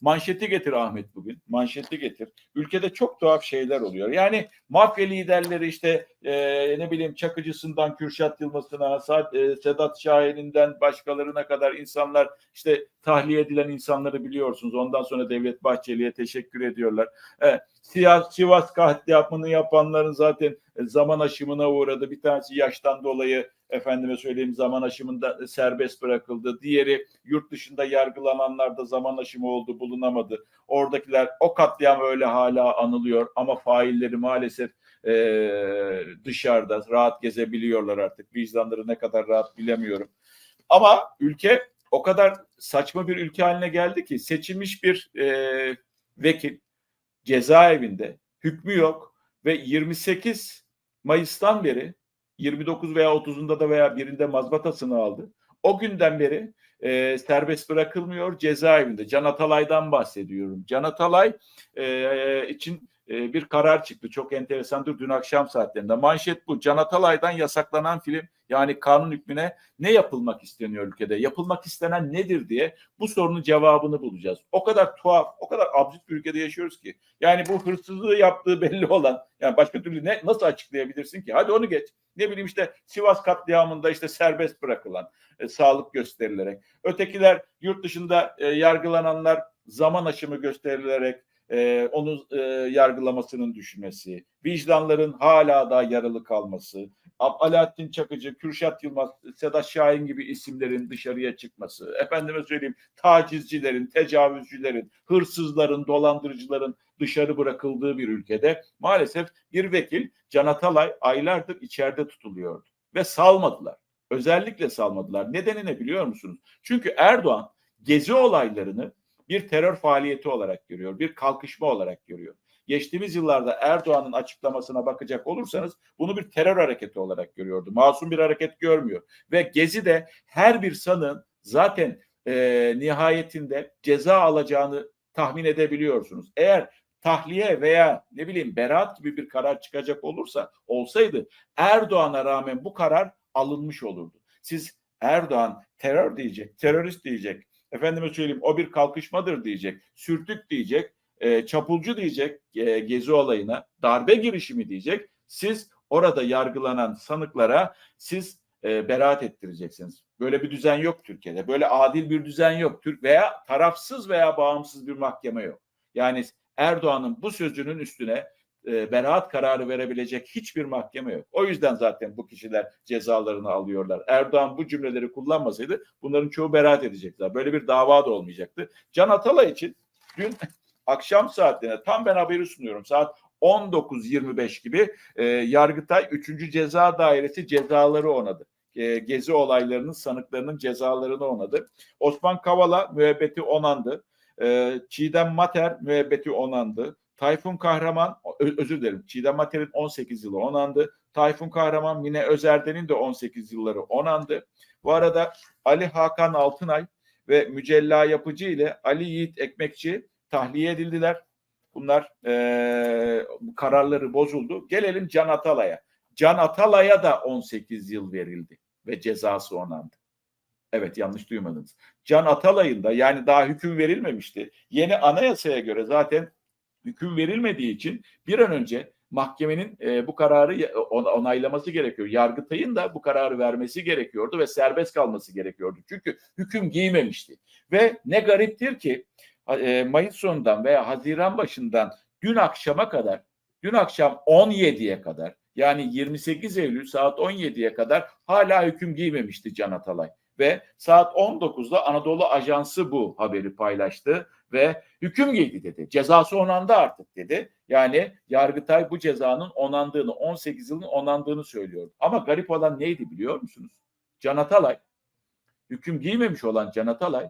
manşeti getir Ahmet bugün. Manşeti getir. Ülkede çok tuhaf şeyler oluyor. Yani mafya liderleri işte e, ne bileyim Çakıcısından Kürşat Yılmaz'ına, e, Sedat Şahin'inden başkalarına kadar insanlar işte tahliye edilen insanları biliyorsunuz. Ondan sonra Devlet Bahçeli'ye teşekkür ediyorlar. Evet, Sivas, Sivas katliamını yapanların zaten e, zaman aşımına uğradı. Bir tanesi yaştan dolayı efendime söyleyeyim zaman aşımında serbest bırakıldı. Diğeri yurt dışında yargılananlar da zaman aşımı oldu bulunamadı. Oradakiler o katliam öyle hala anılıyor ama failleri maalesef e, dışarıda rahat gezebiliyorlar artık. Vicdanları ne kadar rahat bilemiyorum. Ama ülke o kadar saçma bir ülke haline geldi ki seçilmiş bir e, vekil cezaevinde hükmü yok ve 28 Mayıs'tan beri 29 veya 30'unda da veya birinde mazbatasını aldı. O günden beri e, serbest bırakılmıyor cezaevinde. Can Atalay'dan bahsediyorum. Can Atalay e, için e, bir karar çıktı. Çok enteresandır dün akşam saatlerinde. Manşet bu. Can Atalay'dan yasaklanan film yani kanun hükmüne ne yapılmak isteniyor ülkede? Yapılmak istenen nedir diye bu sorunun cevabını bulacağız. O kadar tuhaf, o kadar absürt bir ülkede yaşıyoruz ki. Yani bu hırsızlığı yaptığı belli olan yani başka türlü ne nasıl açıklayabilirsin ki? Hadi onu geç. Ne bileyim işte Sivas katliamında işte serbest bırakılan e, sağlık gösterilerek. Ötekiler yurt dışında e, yargılananlar zaman aşımı gösterilerek e, onu e, yargılamasının düşmesi, vicdanların hala da yaralı kalması, Ab- Alaaddin Çakıcı, Kürşat Yılmaz, Sedat Şahin gibi isimlerin dışarıya çıkması, efendime söyleyeyim tacizcilerin, tecavüzcülerin, hırsızların, dolandırıcıların dışarı bırakıldığı bir ülkede maalesef bir vekil Can Atalay aylardır içeride tutuluyordu ve salmadılar. Özellikle salmadılar. Nedeni ne biliyor musunuz? Çünkü Erdoğan gezi olaylarını bir terör faaliyeti olarak görüyor, bir kalkışma olarak görüyor. Geçtiğimiz yıllarda Erdoğan'ın açıklamasına bakacak olursanız bunu bir terör hareketi olarak görüyordu. Masum bir hareket görmüyor. Ve Gezi de her bir sanığın zaten e, nihayetinde ceza alacağını tahmin edebiliyorsunuz. Eğer tahliye veya ne bileyim beraat gibi bir karar çıkacak olursa olsaydı Erdoğan'a rağmen bu karar alınmış olurdu. Siz Erdoğan terör diyecek, terörist diyecek, efendime söyleyeyim o bir kalkışmadır diyecek, sürtük diyecek, e, çapulcu diyecek e, gezi olayına, darbe girişimi diyecek. Siz orada yargılanan sanıklara siz e, beraat ettireceksiniz. Böyle bir düzen yok Türkiye'de. Böyle adil bir düzen yok. Türk veya tarafsız veya bağımsız bir mahkeme yok. Yani Erdoğan'ın bu sözünün üstüne e, beraat kararı verebilecek hiçbir mahkeme yok. O yüzden zaten bu kişiler cezalarını alıyorlar. Erdoğan bu cümleleri kullanmasaydı bunların çoğu beraat edecekler. Böyle bir dava da olmayacaktı. Can Atalay için dün akşam saatlerine tam ben haberi sunuyorum. Saat 19.25 gibi e, Yargıtay 3. Ceza Dairesi cezaları onadı. E, gezi olaylarının sanıklarının cezalarını onadı. Osman Kavala müebbeti onandı. E, Çiğdem Mater müebbeti onandı. Tayfun Kahraman, özür dilerim Çiğdem Mater'in 18 yılı onandı. Tayfun Kahraman, Mine Özerden'in de 18 yılları onandı. Bu arada Ali Hakan Altınay ve Mücella Yapıcı ile Ali Yiğit Ekmekçi tahliye edildiler. Bunlar eee, kararları bozuldu. Gelelim Can Atalay'a. Can Atalay'a da 18 yıl verildi ve cezası onandı. Evet yanlış duymadınız. Can Atalay'ın da yani daha hüküm verilmemişti. Yeni anayasaya göre zaten hüküm verilmediği için bir an önce mahkemenin e, bu kararı onaylaması gerekiyor. Yargıtay'ın da bu kararı vermesi gerekiyordu ve serbest kalması gerekiyordu. Çünkü hüküm giymemişti. Ve ne gariptir ki e, Mayıs sonundan veya Haziran başından dün akşama kadar, dün akşam 17'ye kadar yani 28 Eylül saat 17'ye kadar hala hüküm giymemişti Can Atalay. Ve saat 19'da Anadolu Ajansı bu haberi paylaştı ve hüküm giydi dedi. Cezası onandı artık dedi. Yani Yargıtay bu cezanın onandığını, 18 yılın onandığını söylüyor. Ama garip olan neydi biliyor musunuz? Can Atalay, hüküm giymemiş olan Can Atalay,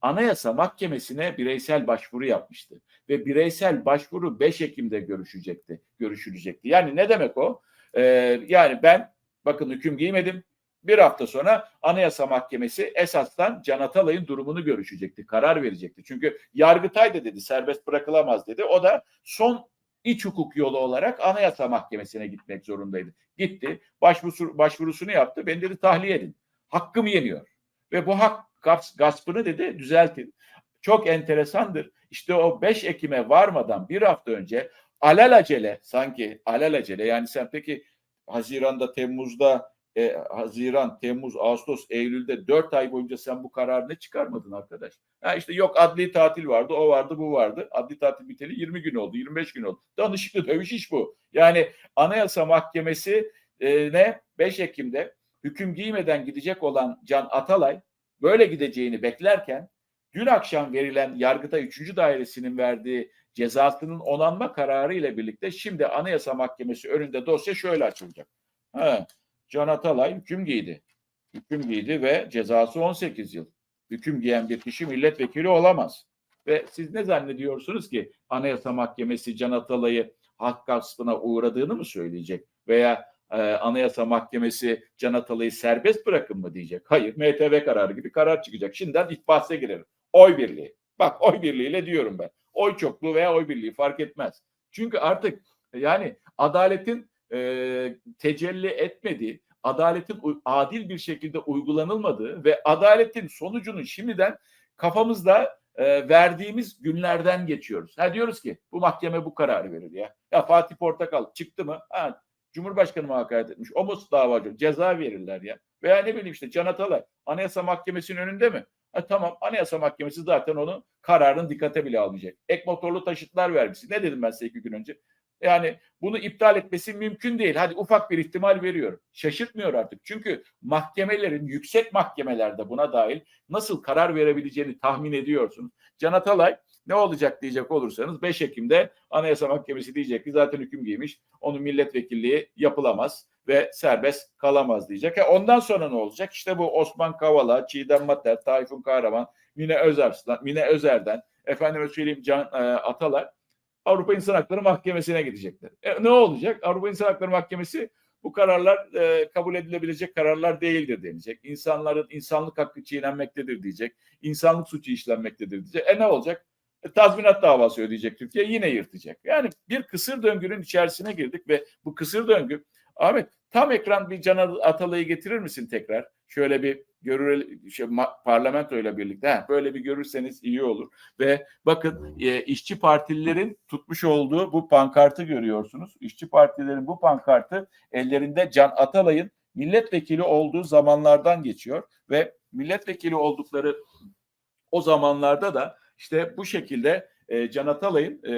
Anayasa Mahkemesi'ne bireysel başvuru yapmıştı. Ve bireysel başvuru 5 Ekim'de görüşecekti, görüşülecekti. Yani ne demek o? Ee, yani ben bakın hüküm giymedim, bir hafta sonra Anayasa Mahkemesi esasdan Can Atalay'ın durumunu görüşecekti, karar verecekti. Çünkü Yargıtay da dedi serbest bırakılamaz dedi. O da son iç hukuk yolu olarak Anayasa Mahkemesi'ne gitmek zorundaydı. Gitti, başvurusu, başvurusunu yaptı. Beni dedi tahliye edin. Hakkım yeniyor. Ve bu hak gas- gaspını dedi düzeltin. çok enteresandır. İşte o 5 Ekim'e varmadan bir hafta önce alelacele sanki alelacele yani sen peki Haziran'da, Temmuz'da, e, Haziran, Temmuz, Ağustos, Eylül'de 4 ay boyunca sen bu kararını çıkarmadın arkadaş. Ha işte yok adli tatil vardı, o vardı, bu vardı. Adli tatil biteli 20 gün oldu, 25 gün oldu. Danışıklı dövüş iş bu. Yani Anayasa Mahkemesi e, ne 5 Ekim'de hüküm giymeden gidecek olan Can Atalay böyle gideceğini beklerken dün akşam verilen Yargıtay 3. Dairesi'nin verdiği cezasının onanma kararı ile birlikte şimdi Anayasa Mahkemesi önünde dosya şöyle açılacak. Ha, Can Atalay hüküm giydi. Hüküm giydi ve cezası 18 yıl. Hüküm giyen bir kişi milletvekili olamaz. Ve siz ne zannediyorsunuz ki Anayasa Mahkemesi Can Atalay'ı hak gaspına uğradığını mı söyleyecek? Veya e, Anayasa Mahkemesi Can Atalay'ı serbest bırakın mı diyecek? Hayır, MTV kararı gibi karar çıkacak. Şimdiden ilk bahse girelim. Oy birliği. Bak oy birliğiyle diyorum ben. Oy çokluğu veya oy birliği fark etmez. Çünkü artık yani adaletin e, tecelli etmediği, adaletin adil bir şekilde uygulanılmadığı ve adaletin sonucunun şimdiden kafamızda e, verdiğimiz günlerden geçiyoruz. Ha diyoruz ki bu mahkeme bu kararı verir ya. Ya Fatih Portakal çıktı mı? Ha Cumhurbaşkanı hakaret etmiş? O mu davacı? Ceza verirler ya. Veya ne bileyim işte Can Atalay Anayasa Mahkemesi'nin önünde mi? Ha, tamam Anayasa Mahkemesi zaten onun kararını dikkate bile almayacak. Ek motorlu taşıtlar vergisi. Ne dedim ben size iki gün önce? Yani bunu iptal etmesi mümkün değil. Hadi ufak bir ihtimal veriyorum. Şaşırtmıyor artık. Çünkü mahkemelerin yüksek mahkemelerde buna dahil nasıl karar verebileceğini tahmin ediyorsunuz. Can Atalay ne olacak diyecek olursanız 5 Ekim'de Anayasa Mahkemesi diyecek ki zaten hüküm giymiş. Onun milletvekilliği yapılamaz ve serbest kalamaz diyecek. E ondan sonra ne olacak? İşte bu Osman Kavala, Çiğdem Mater, Tayfun Kahraman, Mine Özarslan, Mine Özer'den, efendime söyleyeyim Can e, Atalay Avrupa İnsan Hakları Mahkemesi'ne gidecekler. E, ne olacak? Avrupa İnsan Hakları Mahkemesi bu kararlar e, kabul edilebilecek kararlar değildir denecek. İnsanların insanlık hakkı çiğnenmektedir diyecek. İnsanlık suçu işlenmektedir diyecek. E ne olacak? E, tazminat davası ödeyecek Türkiye yine yırtacak. Yani bir kısır döngünün içerisine girdik ve bu kısır döngü Ahmet tam ekran bir Can Atalay'ı getirir misin tekrar? Şöyle bir görür şey, parlamento ile birlikte ha, böyle bir görürseniz iyi olur. Ve bakın e, işçi partililerin tutmuş olduğu bu pankartı görüyorsunuz. İşçi partilerin bu pankartı ellerinde Can Atalay'ın milletvekili olduğu zamanlardan geçiyor ve milletvekili oldukları o zamanlarda da işte bu şekilde e, Can Atalay'ın e,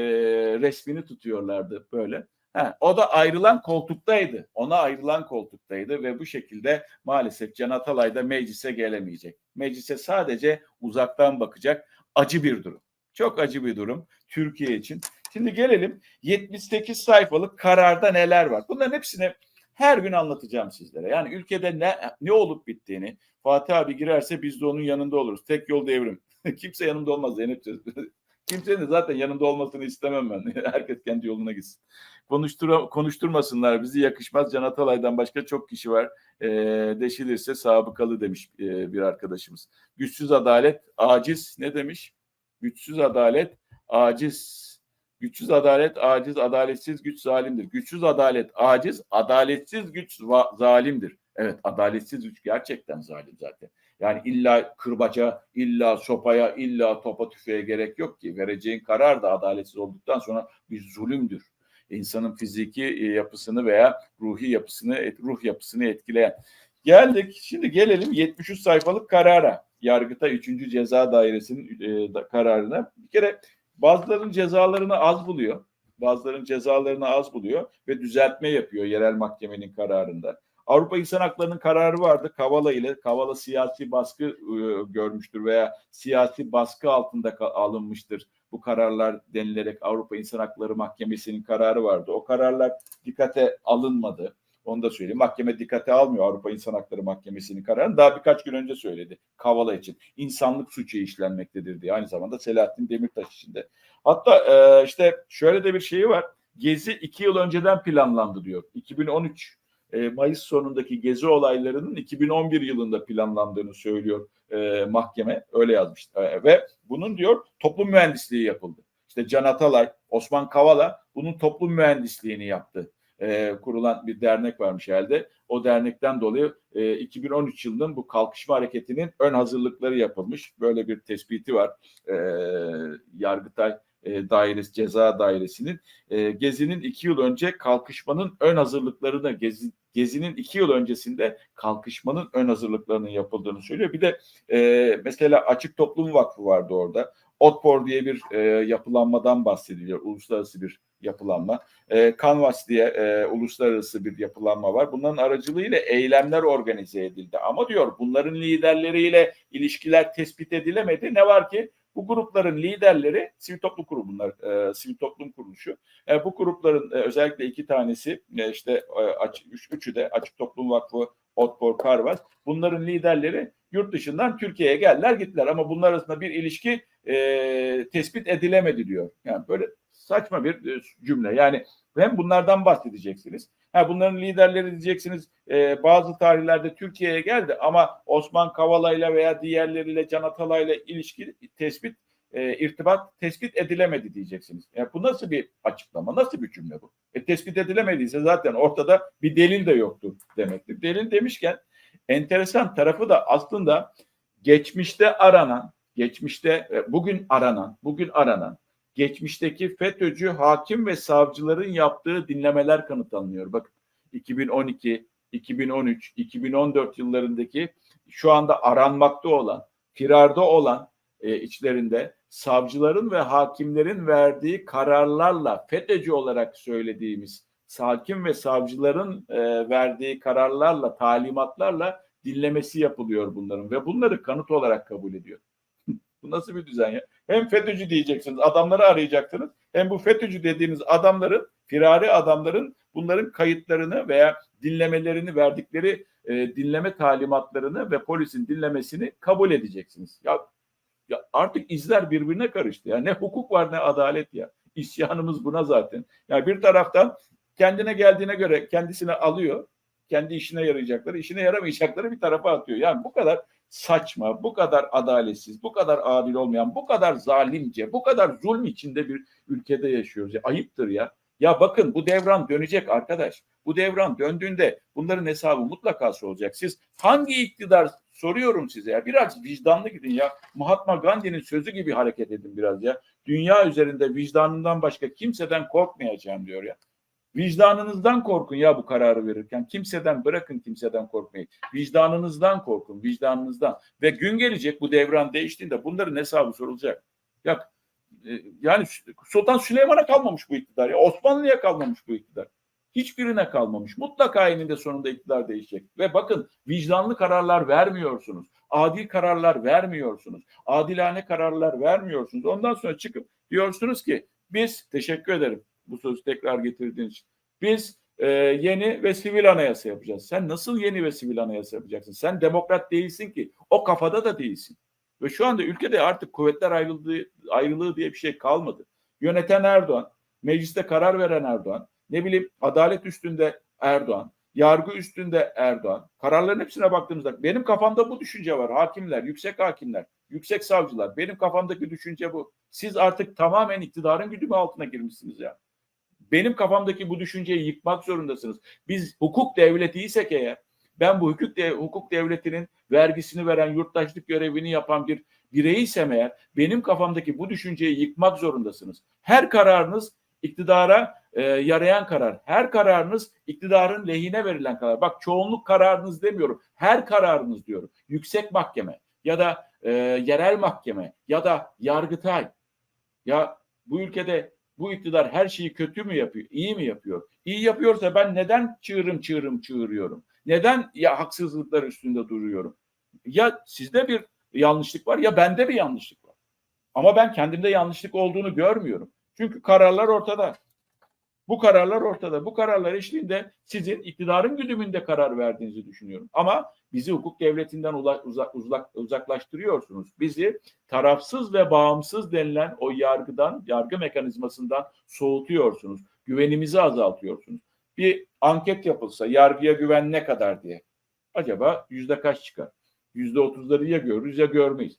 resmini tutuyorlardı böyle. Ha, o da ayrılan koltuktaydı. Ona ayrılan koltuktaydı ve bu şekilde maalesef Can Atalay da meclise gelemeyecek. Meclise sadece uzaktan bakacak. Acı bir durum. Çok acı bir durum Türkiye için. Şimdi gelelim 78 sayfalık kararda neler var. Bunların hepsini her gün anlatacağım sizlere. Yani ülkede ne ne olup bittiğini Fatih abi girerse biz de onun yanında oluruz. Tek yol devrim. Kimse yanımda olmaz Zeynep. Kimsenin de zaten yanımda olmasını istemem ben. Herkes kendi yoluna gitsin. Konuştur konuşturmasınlar bizi yakışmaz. Can Atalay'dan başka çok kişi var. E, deşilirse sabıkalı demiş e, bir arkadaşımız. Güçsüz adalet aciz ne demiş? Güçsüz adalet aciz. Güçsüz adalet aciz, adaletsiz güç zalimdir. Güçsüz adalet aciz, adaletsiz güç zalimdir. Evet adaletsiz güç gerçekten zalim zaten. Yani illa kırbaca, illa sopaya, illa topa tüfeğe gerek yok ki. Vereceğin karar da adaletsiz olduktan sonra bir zulümdür. İnsanın fiziki yapısını veya ruhi yapısını, ruh yapısını etkileyen. Geldik, şimdi gelelim 73 sayfalık karara. Yargıta 3. Ceza Dairesi'nin e, kararına. Bir kere bazılarının cezalarını az buluyor. Bazılarının cezalarını az buluyor ve düzeltme yapıyor yerel mahkemenin kararında. Avrupa İnsan Hakları'nın kararı vardı Kavala ile. Kavala siyasi baskı e, görmüştür veya siyasi baskı altında alınmıştır bu kararlar denilerek Avrupa İnsan Hakları Mahkemesi'nin kararı vardı. O kararlar dikkate alınmadı. Onu da söyleyeyim. Mahkeme dikkate almıyor Avrupa İnsan Hakları Mahkemesi'nin kararını. Daha birkaç gün önce söyledi Kavala için. insanlık suçu işlenmektedir diye. Aynı zamanda Selahattin Demirtaş için de. Hatta e, işte şöyle de bir şeyi var. Gezi iki yıl önceden planlandı diyor. 2013 e, Mayıs sonundaki gezi olaylarının 2011 yılında planlandığını söylüyor e, mahkeme. Öyle yazmış. E, ve bunun diyor toplum mühendisliği yapıldı. İşte Can Atalay, Osman Kavala bunun toplum mühendisliğini yaptı. e, kurulan bir dernek varmış herhalde. O dernekten dolayı e, 2013 yılının bu kalkışma hareketinin ön hazırlıkları yapılmış. Böyle bir tespiti var. E, Yargıtay e, dairesi, ceza dairesinin e, Gezi'nin iki yıl önce kalkışmanın ön hazırlıklarını, Gezi, Gezi'nin iki yıl öncesinde kalkışmanın ön hazırlıklarının yapıldığını söylüyor. Bir de e, mesela Açık Toplum Vakfı vardı orada. OTPOR diye bir e, yapılanmadan bahsediliyor. Uluslararası bir yapılanma. E, Canvas diye e, uluslararası bir yapılanma var. Bunların aracılığıyla eylemler organize edildi. Ama diyor bunların liderleriyle ilişkiler tespit edilemedi. Ne var ki bu grupların liderleri sivil toplum kurumlar, e, sivil toplum kuruluşu. E, bu grupların e, özellikle iki tanesi e, işte e, aç, üç, üçü de Açık Toplum Vakfı, Otpor, Karvas. Bunların liderleri yurt dışından Türkiye'ye geldiler gittiler ama bunlar arasında bir ilişki e, tespit edilemedi diyor. Yani böyle saçma bir e, cümle. Yani hem bunlardan bahsedeceksiniz. Ha, bunların liderleri diyeceksiniz e, bazı tarihlerde Türkiye'ye geldi ama Osman Kavala'yla veya diğerleriyle Can Atalay'la ilişki tespit e, irtibat tespit edilemedi diyeceksiniz. Yani bu nasıl bir açıklama? Nasıl bir cümle bu? E, tespit edilemediyse zaten ortada bir delil de yoktur demektir. Delil demişken enteresan tarafı da aslında geçmişte aranan, geçmişte e, bugün aranan, bugün aranan geçmişteki FETÖ'cü hakim ve savcıların yaptığı dinlemeler kanıtlanıyor. Bakın 2012, 2013, 2014 yıllarındaki şu anda aranmakta olan, firarda olan e, içlerinde savcıların ve hakimlerin verdiği kararlarla FETÖ'cü olarak söylediğimiz hakim ve savcıların e, verdiği kararlarla, talimatlarla dinlemesi yapılıyor bunların ve bunları kanıt olarak kabul ediyor. Bu nasıl bir düzen ya? Hem FETÖ'cü diyeceksiniz, adamları arayacaksınız. Hem bu FETÖ'cü dediğiniz adamların, firari adamların bunların kayıtlarını veya dinlemelerini verdikleri e, dinleme talimatlarını ve polisin dinlemesini kabul edeceksiniz. Ya, ya artık izler birbirine karıştı. Ya ne hukuk var ne adalet ya. İsyanımız buna zaten. Yani bir taraftan kendine geldiğine göre kendisine alıyor. Kendi işine yarayacakları, işine yaramayacakları bir tarafa atıyor. Yani bu kadar saçma, bu kadar adaletsiz, bu kadar adil olmayan, bu kadar zalimce, bu kadar zulm içinde bir ülkede yaşıyoruz. Ya, ayıptır ya. Ya bakın bu devran dönecek arkadaş. Bu devran döndüğünde bunların hesabı mutlaka sorulacak. Siz hangi iktidar soruyorum size ya biraz vicdanlı gidin ya. Mahatma Gandhi'nin sözü gibi hareket edin biraz ya. Dünya üzerinde vicdanından başka kimseden korkmayacağım diyor ya. Vicdanınızdan korkun ya bu kararı verirken. Kimseden bırakın kimseden korkmayı. Vicdanınızdan korkun, vicdanınızdan. Ve gün gelecek bu devran değiştiğinde bunların hesabı sorulacak. Ya e, yani Sultan Süleyman'a kalmamış bu iktidar ya. Osmanlı'ya kalmamış bu iktidar. Hiçbirine kalmamış. Mutlaka eninde sonunda iktidar değişecek. Ve bakın vicdanlı kararlar vermiyorsunuz. Adil kararlar vermiyorsunuz. Adilane kararlar vermiyorsunuz. Ondan sonra çıkıp diyorsunuz ki biz teşekkür ederim bu sözü tekrar getirdiğiniz için. Biz e, yeni ve sivil anayasa yapacağız. Sen nasıl yeni ve sivil anayasa yapacaksın? Sen demokrat değilsin ki. O kafada da değilsin. Ve şu anda ülkede artık kuvvetler ayrılığı, ayrılığı diye bir şey kalmadı. Yöneten Erdoğan, mecliste karar veren Erdoğan, ne bileyim adalet üstünde Erdoğan, yargı üstünde Erdoğan. Kararların hepsine baktığımızda benim kafamda bu düşünce var. Hakimler, yüksek hakimler, yüksek savcılar. Benim kafamdaki düşünce bu. Siz artık tamamen iktidarın güdümü altına girmişsiniz ya. Benim kafamdaki bu düşünceyi yıkmak zorundasınız. Biz hukuk devletiysek eğer ben bu hukuk, dev, hukuk devletinin vergisini veren, yurttaşlık görevini yapan bir bireysem eğer benim kafamdaki bu düşünceyi yıkmak zorundasınız. Her kararınız iktidara e, yarayan karar. Her kararınız iktidarın lehine verilen karar. Bak çoğunluk kararınız demiyorum. Her kararınız diyorum. Yüksek mahkeme ya da e, yerel mahkeme ya da yargıtay. Ya bu ülkede bu iktidar her şeyi kötü mü yapıyor, iyi mi yapıyor? İyi yapıyorsa ben neden çığırım çığırım çığırıyorum? Neden ya haksızlıklar üstünde duruyorum? Ya sizde bir yanlışlık var ya bende bir yanlışlık var. Ama ben kendimde yanlışlık olduğunu görmüyorum. Çünkü kararlar ortada. Bu kararlar ortada. Bu kararlar eşliğinde sizin iktidarın güdümünde karar verdiğinizi düşünüyorum. Ama bizi hukuk devletinden uzak, uzak, uzaklaştırıyorsunuz. Bizi tarafsız ve bağımsız denilen o yargıdan, yargı mekanizmasından soğutuyorsunuz. Güvenimizi azaltıyorsunuz. Bir anket yapılsa yargıya güven ne kadar diye. Acaba yüzde kaç çıkar? Yüzde otuzları ya görürüz ya görmeyiz.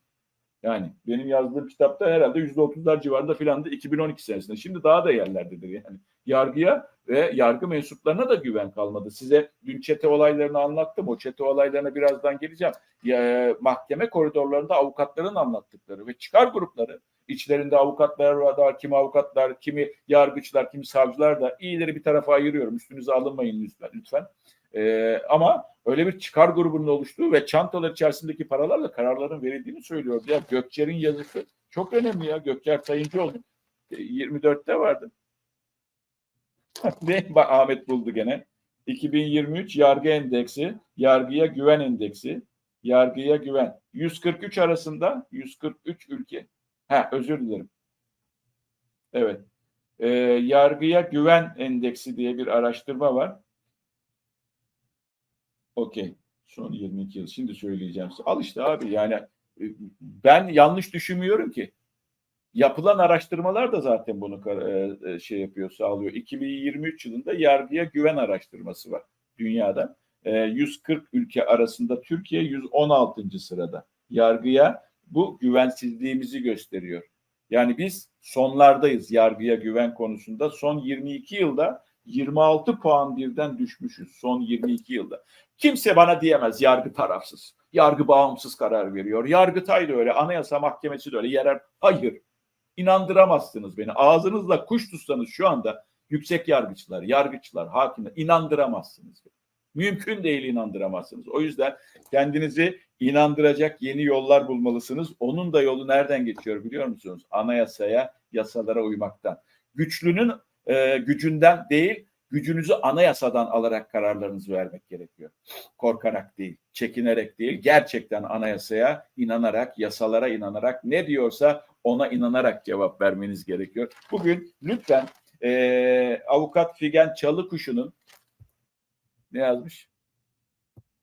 Yani benim yazdığım kitapta herhalde yüzde otuzlar civarında filan da 2012 senesinde. Şimdi daha da yerlerdedir yani. Yargıya ve yargı mensuplarına da güven kalmadı. Size dün çete olaylarını anlattım. O çete olaylarına birazdan geleceğim. Ya, mahkeme koridorlarında avukatların anlattıkları ve çıkar grupları içlerinde avukatlar var, kimi avukatlar, kimi yargıçlar, kimi savcılar da iyileri bir tarafa ayırıyorum. Üstünüze alınmayın lütfen. lütfen. Ee, ama öyle bir çıkar grubunun oluştuğu ve çantalar içerisindeki paralarla kararların verildiğini söylüyor. Ya Gökçer'in yazısı çok önemli ya. Gökçer Sayıncıoğlu 24'te vardı. Bak, Ahmet buldu gene. 2023 yargı endeksi, yargıya güven endeksi, yargıya güven. 143 arasında 143 ülke. Ha özür dilerim. Evet. Ee, yargıya güven endeksi diye bir araştırma var. Okey. Son 22 yıl. Şimdi söyleyeceğim. Al işte abi yani e, ben yanlış düşünmüyorum ki. Yapılan araştırmalar da zaten bunu e, e, şey yapıyor, sağlıyor. 2023 yılında yargıya güven araştırması var dünyada. 140 ülke arasında Türkiye 116. sırada. Yargıya bu güvensizliğimizi gösteriyor. Yani biz sonlardayız yargıya güven konusunda. Son 22 yılda 26 puan birden düşmüşüz son 22 yılda. Kimse bana diyemez yargı tarafsız. Yargı bağımsız karar veriyor. Yargıtay da öyle, Anayasa Mahkemesi de öyle. Yerel hayır. İnandıramazsınız beni. Ağzınızla kuş tutsanız şu anda yüksek yargıçlar, yargıçlar, hakimler inandıramazsınız. Mümkün değil inandıramazsınız. O yüzden kendinizi inandıracak yeni yollar bulmalısınız. Onun da yolu nereden geçiyor biliyor musunuz? Anayasaya, yasalara uymaktan. Güçlünün e, gücünden değil, gücünüzü anayasadan alarak kararlarınızı vermek gerekiyor. Korkarak değil, çekinerek değil, gerçekten anayasaya inanarak, yasalara inanarak, ne diyorsa ona inanarak cevap vermeniz gerekiyor. Bugün lütfen e, avukat Figen Çalıkuşu'nun ne yazmış?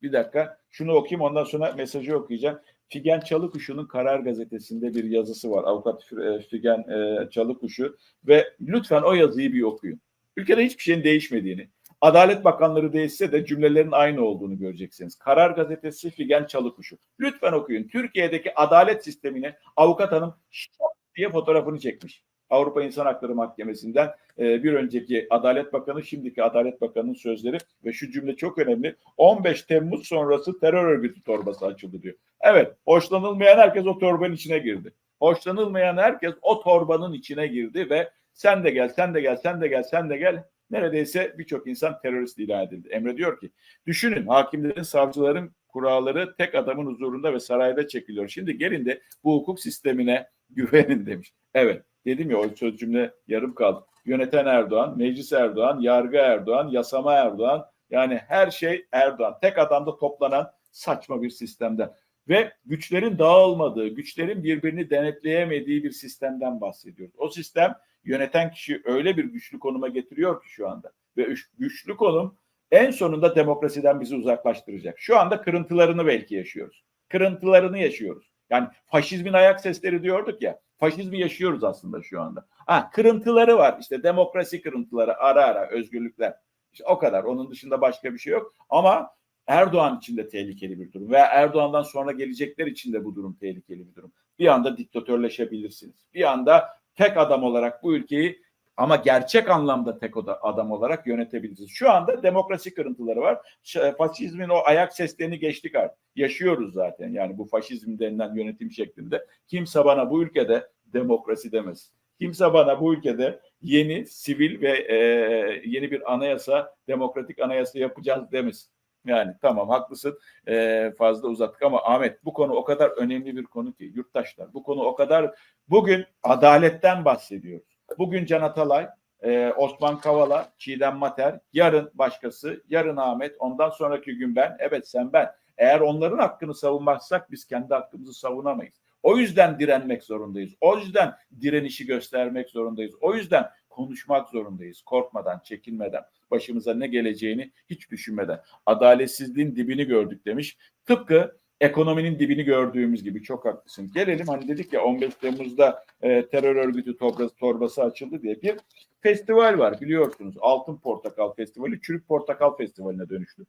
Bir dakika. Şunu okuyayım ondan sonra mesajı okuyacağım. Figen Çalıkuşu'nun Karar Gazetesi'nde bir yazısı var. Avukat Figen Çalıkuşu ve lütfen o yazıyı bir okuyun. Ülkede hiçbir şeyin değişmediğini, Adalet Bakanları değişse de cümlelerin aynı olduğunu göreceksiniz. Karar Gazetesi Figen Çalıkuşu. Lütfen okuyun. Türkiye'deki adalet sistemine avukat hanım diye fotoğrafını çekmiş. Avrupa İnsan Hakları Mahkemesi'nden e, bir önceki Adalet Bakanı, şimdiki Adalet Bakanı'nın sözleri ve şu cümle çok önemli. 15 Temmuz sonrası terör örgütü torbası açıldı diyor. Evet, hoşlanılmayan herkes o torbanın içine girdi. Hoşlanılmayan herkes o torbanın içine girdi ve sen de gel, sen de gel, sen de gel, sen de gel. Neredeyse birçok insan terörist ilan edildi. Emre diyor ki, düşünün hakimlerin, savcıların kuralları tek adamın huzurunda ve sarayda çekiliyor. Şimdi gelin de bu hukuk sistemine güvenin demiş. Evet, dedim ya o söz cümle yarım kaldı. Yöneten Erdoğan, meclis Erdoğan, yargı Erdoğan, yasama Erdoğan. Yani her şey Erdoğan. Tek adamda toplanan saçma bir sistemden ve güçlerin dağılmadığı, güçlerin birbirini denetleyemediği bir sistemden bahsediyoruz. O sistem yöneten kişi öyle bir güçlü konuma getiriyor ki şu anda ve güçlü konum en sonunda demokrasiden bizi uzaklaştıracak. Şu anda kırıntılarını belki yaşıyoruz. Kırıntılarını yaşıyoruz. Yani faşizmin ayak sesleri diyorduk ya. Faşizmi yaşıyoruz aslında şu anda. Ha, kırıntıları var. İşte demokrasi kırıntıları ara ara özgürlükler. İşte o kadar. Onun dışında başka bir şey yok. Ama Erdoğan için de tehlikeli bir durum ve Erdoğan'dan sonra gelecekler için de bu durum tehlikeli bir durum. Bir anda diktatörleşebilirsiniz. Bir anda tek adam olarak bu ülkeyi ama gerçek anlamda tek adam olarak yönetebilirsiniz. Şu anda demokrasi kırıntıları var. Faşizmin o ayak seslerini geçtik artık. Yaşıyoruz zaten yani bu faşizm denilen yönetim şeklinde. Kimse bana bu ülkede demokrasi demez. Kimse bana bu ülkede yeni sivil ve e, yeni bir anayasa, demokratik anayasa yapacağız demez. Yani tamam haklısın e, fazla uzattık ama Ahmet bu konu o kadar önemli bir konu ki yurttaşlar bu konu o kadar bugün adaletten bahsediyoruz. Bugün Can Atalay, e, Osman Kavala, Çiğdem Mater, yarın başkası, yarın Ahmet, ondan sonraki gün ben, evet sen ben. Eğer onların hakkını savunmazsak biz kendi hakkımızı savunamayız. O yüzden direnmek zorundayız. O yüzden direnişi göstermek zorundayız. O yüzden konuşmak zorundayız. Korkmadan, çekinmeden, başımıza ne geleceğini hiç düşünmeden. Adaletsizliğin dibini gördük demiş. Tıpkı ekonominin dibini gördüğümüz gibi çok haklısın. Gelelim hani dedik ya 15 Temmuz'da e, terör örgütü torbası, torbası açıldı diye bir festival var biliyorsunuz. Altın Portakal Festivali Çürük Portakal Festivali'ne dönüştü.